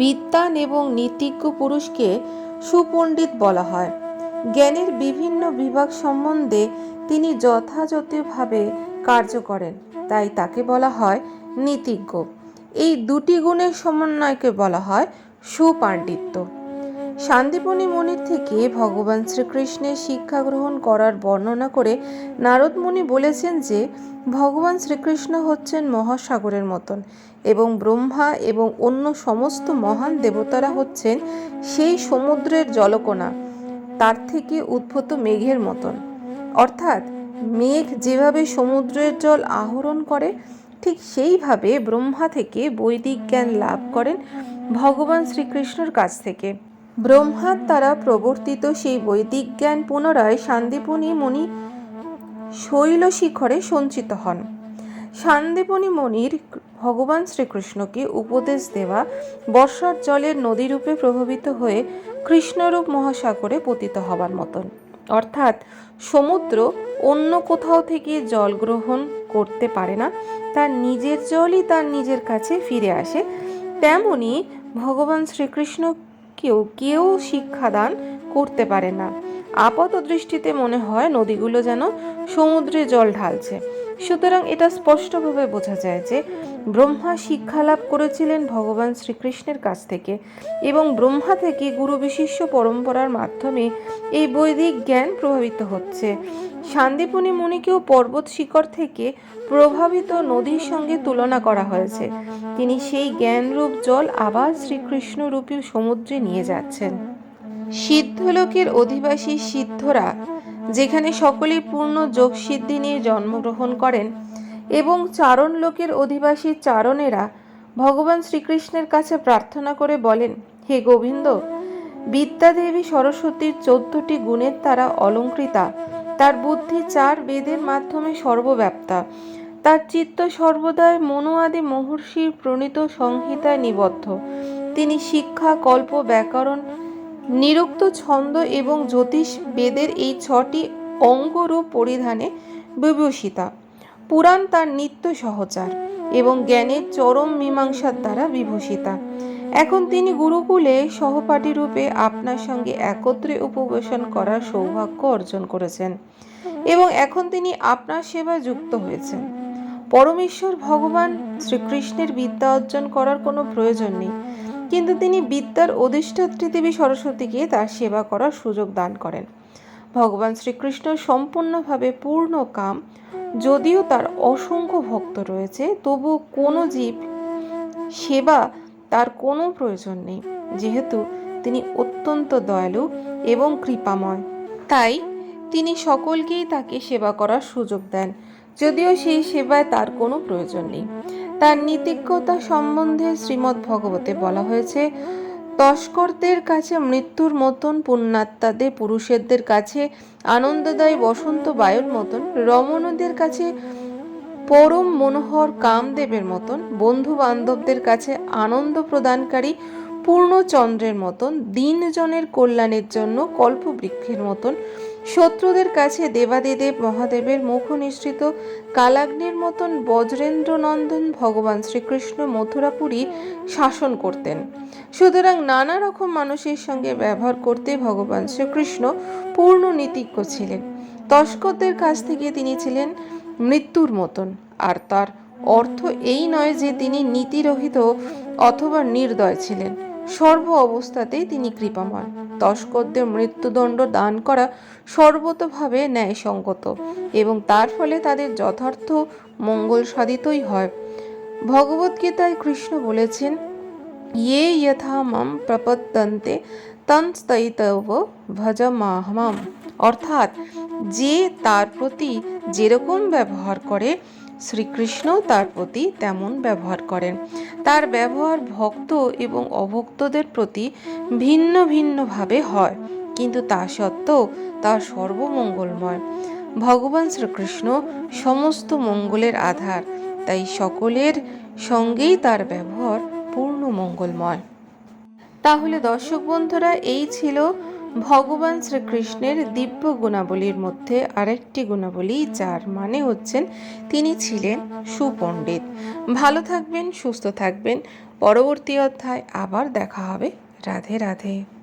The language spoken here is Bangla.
বিদ্বান এবং নীতিজ্ঞ পুরুষকে সুপণ্ডিত বলা হয়। জ্ঞানের বিভিন্ন বিভাগ সম্বন্ধে তিনি যথাযথভাবে কার্য করেন, তাই তাকে বলা হয় নীতিজ্ঞ। এই দুটি গুণের সমন্বয়কে বলা হয় সুপাণ্ডিত্য। শান্তিপনী মনির থেকে ভগবান শ্রীকৃষ্ণের শিক্ষা গ্রহণ করার বর্ণনা করে নারদ মুনি বলেছেন যে, ভগবান শ্রীকৃষ্ণ হচ্ছেন মহাসাগরের মতন এবং ব্রহ্মা এবং অন্য সমস্ত মহান দেবতারা হচ্ছেন সেই সমুদ্রের জলকণা তার থেকে উদ্ভূত মেঘের মতন। অর্থাৎ মেঘ যেভাবে সমুদ্রের জল আহরণ করে, ঠিক সেইভাবে ব্রহ্মা থেকে বৈদিক জ্ঞান লাভ করেন ভগবান শ্রীকৃষ্ণের কাছ থেকে। ব্রহ্মার দ্বারা প্রবর্তিত সেই বৈদিক জ্ঞান পুনরায় শান্তিপুনি মুনি শৈল শিখরে সঞ্চিত হন। শান্তিপুনি মনির ভগবান শ্রীকৃষ্ণকে উপদেশ দেওয়া বর্ষার জলের নদীরূপে প্রভাবিত হয়ে কৃষ্ণরূপ মহাসাগরে পতিত হবার মতন। অর্থাৎ সমুদ্র অন্য কোথাও থেকে জল গ্রহণ করতে পারে না, তার নিজের জলই তার নিজের কাছে ফিরে আসে। তেমনি ভগবান শ্রীকৃষ্ণকেও কেউ কেউ শিক্ষাদান করতে পারে না। আপাত দৃষ্টিতে মনে হয় নদীগুলো যেন সমুদ্রে জল ঢালছে। সুতরাং এটা স্পষ্টভাবে বোঝা যায় যে ব্রহ্মা শিক্ষা লাভ করেছিলেন ভগবান শ্রীকৃষ্ণের কাছ থেকে এবং ব্রহ্মা থেকে গুরু বিশিষ্য পরম্পরার মাধ্যমে এই বৈদিক জ্ঞান প্রভাবিত হচ্ছে। শান্তিপুনি মুনিকেও পর্বত শিকড় থেকে প্রভাবিত নদীর সঙ্গে তুলনা করা হয়েছে। তিনি সেই জ্ঞানরূপ জল আবার শ্রীকৃষ্ণ রূপী সমুদ্রে নিয়ে যাচ্ছেন। সিদ্ধলোকের অধিবাসী সিদ্ধরা, যেখানে সকলেই পূর্ণ যোগসিদ্ধি নিয়ে জন্মগ্রহণ করেন এবং চারণ লোকের অধিবাসী চারণেরা ভগবান শ্রীকৃষ্ণের কাছে প্রার্থনা করে বলেন, হে গোবিন্দ, বিদ্যাদেবী সরস্বতীর চোদ্দটি গুণের দ্বারা অলঙ্কৃতা, তার বুদ্ধি চার বেদের মাধ্যমে সর্বব্যাপ্তা, তার চিত্ত সর্বদাই মনু আদি মহর্ষির প্রণীত সংহিতায় নিবদ্ধ। তিনি শিক্ষা, কল্প, ব্যাকরণ নিরুক্ত ছন্দ এবং জ্যোতিষ বেদের এই ছটি অঙ্গরূপ পরিধানে বিভূষিতা। পুরাণ তার নিত্য সহচার এবং জ্ঞানের চরম মীমাংসার দ্বারা বিভূষিতা। এখন তিনি গুরুকুলে সহপাঠী রূপে আপনার সঙ্গে একত্রে উপবেশন করার সৌভাগ্য অর্জন করেছেন এবং এখন তিনি আপনার সেবা যুক্ত হয়েছেন। পরমেশ্বর ভগবান শ্রীকৃষ্ণের বিদ্যা অর্জন করার কোনো প্রয়োজন নেই। কিন্তু তিনি বিদ্যার অধিষ্ঠাত্রী দেবী সরস্বতীকে তার সেবা করার সুযোগ দান করেন। ভগবান শ্রীকৃষ্ণ সম্পূর্ণভাবে পূর্ণ কাম, যদিও তার অসংখ্য ভক্ত রয়েছে, তবু কোনো জীব সেবা তার কোনো প্রয়োজন নেই, যেহেতু তিনি অত্যন্ত দয়ালু এবং কৃপাময়। তাই তিনি সকলকেই তাকে সেবা করার সুযোগ দেন, যদিও সেই সেবায় তার কোনো প্রয়োজন নেই। তার নীতিজ্ঞতা সম্বন্ধে শ্রীমদ্ ভগবতে বলা হয়েছে, তস্করদের কাছে মৃত্যুর মতন পুণ্যাত্মাদের পুরুষেরদের কাছে, আনন্দদায়ী বসন্ত বায়ুর মতন রমণদের কাছে, পরম মনোহর কামদেবের মতন বন্ধু বান্ধবদের কাছে আনন্দ প্রদানকারী পূর্ণচন্দ্রের মতন দিনজনের কল্যাণের জন্য কল্পবৃক্ষের মতন শত্রুদের কাছে দেবাদিদেব মহাদেবের মুখ নিঃসৃত কালাগ্নির মতন বজ্রেন্দ্র নন্দন ভগবান শ্রীকৃষ্ণ মথুরাপুরী শাসন করতেন। সুতরাং নানা রকম মানুষের সঙ্গে ব্যবহার করতে ভগবান শ্রীকৃষ্ণ পূর্ণ নীতিজ্ঞ ছিলেন। তস্করদের কাছ থেকে তিনি ছিলেন মৃত্যুর মতন। আর তার অর্থ এই নয় যে তিনি নীতিরহিত অথবা নির্দয় ছিলেন। সর্ব অবস্থাতেই তিনি কৃপাময়। তস্করদের মৃত্যুদণ্ড দান করা সর্বতভাবে ন্যায়সঙ্গত এবং তার ফলে তাদের যথার্থ মঙ্গল সাধিতই হয়। ভগবদ্গীতায় কৃষ্ণ বলেছেন ইয়ে যথা মাম প্রপদ্যন্তে তন্স্তৈতব ভজ মাহমাম অর্থাৎ যে তার প্রতি যেরকম ব্যবহার করে শ্রীকৃষ্ণও তার প্রতি তেমন ব্যবহার করেন। তার ব্যবহার ভক্ত এবং অভক্তদের প্রতি ভিন্ন ভিন্নভাবে হয়, কিন্তু তা সত্ত্বেও তা সর্বমঙ্গলময়। ভগবান শ্রীকৃষ্ণ সমস্ত মঙ্গলের আধার, তাই সকলের সঙ্গেই তার ব্যবহার পূর্ণ মঙ্গলময়। তাহলে দর্শক বন্ধুরা, এই ছিল ভগবান শ্রীকৃষ্ণের দিব্য গুণাবলীর মধ্যে আরেকটি গুণাবলী, যার মানে হচ্ছেন তিনি ছিলেন সুপণ্ডিত। ভালো থাকবেন, সুস্থ থাকবেন। পরবর্তী অধ্যায় আবার দেখা হবে। রাধে রাধে।